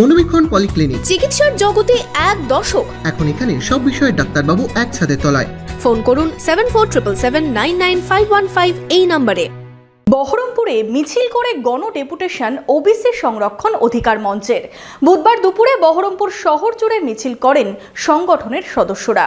মনোবীক্ষণ polyclinic. চিকিৎসার জগতে এক দশক এখন এখানে সব বিষয়ে ডাক্তারবাবু এক ছাদের তলায়। ফোন করুন seven four triple seven nine nine five one five এই নম্বরে। বহরমপুরে মিছিল করে গণ ডেপুটেশন ওবিসি সংরক্ষণ অধিকার মঞ্চের। বুধবার দুপুরে বহরমপুর শহর জুড়ে মিছিল করেন সংগঠনের সদস্যরা।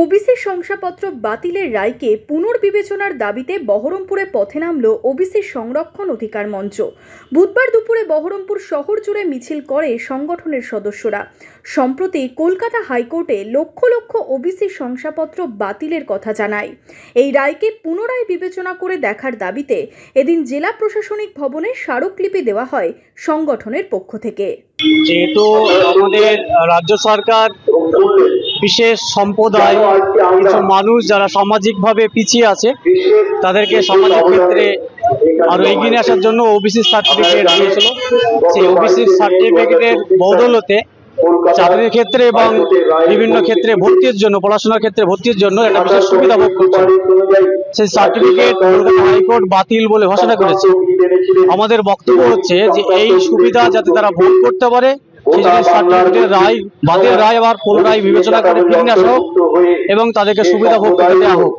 OBC শংসাপত্র বাতিলের রায়কে পুনর্বিবেচনার দাবিতে বহরমপুরে পথে নামল ওবিসি সংরক্ষণ অধিকার মঞ্চ। বুধবার দুপুরে বহরমপুর শহর জুড়ে মিছিল করে সংগঠনের সদস্যরা। সম্প্রতি কলকাতা হাইকোর্টে লক্ষ লক্ষ ওবিসি শংসাপত্র বাতিলের কথা জানায়। এই রায়কে পুনরায় বিবেচনা করে দেখার দাবিতে এদিন জেলা প্রশাসনিক ভবনে স্মারকলিপি দেওয়া হয় সংগঠনের পক্ষ থেকে। যেহেতু আমাদের রাজ্য সরকার বিশেষ সম্প্রদায় কিছু মানুষ যারা সামাজিকভাবে পিছিয়ে আছে তাদেরকে সামাজিক ক্ষেত্রে আরও এগিয়ে নিয়ে আসার জন্য ওবিসি সার্টিফিকেট দিয়েছিল। সেই ওবিসি সার্টিফিকেটের বদলতে চাকরির ক্ষেত্রে এবং বিভিন্ন ক্ষেত্রে ভর্তির জন্য পড়াশোনার ক্ষেত্রে ভর্তির জন্য একটা বিশেষ সুবিধা ভোগ করছে। সেই সার্টিফিকেট হাইকোর্ট বাতিল বলে ঘোষণা করেছে। আমাদের বক্তব্য হচ্ছে যে এই সুবিধা যাতে তারা ভোগ করতে পারে রায় বাদের রায় আবার পুনরায় বিবেচনা করে ফিরে আসা হোক এবং তাদেরকে সুবিধা ভোগ করতে দেওয়া হোক।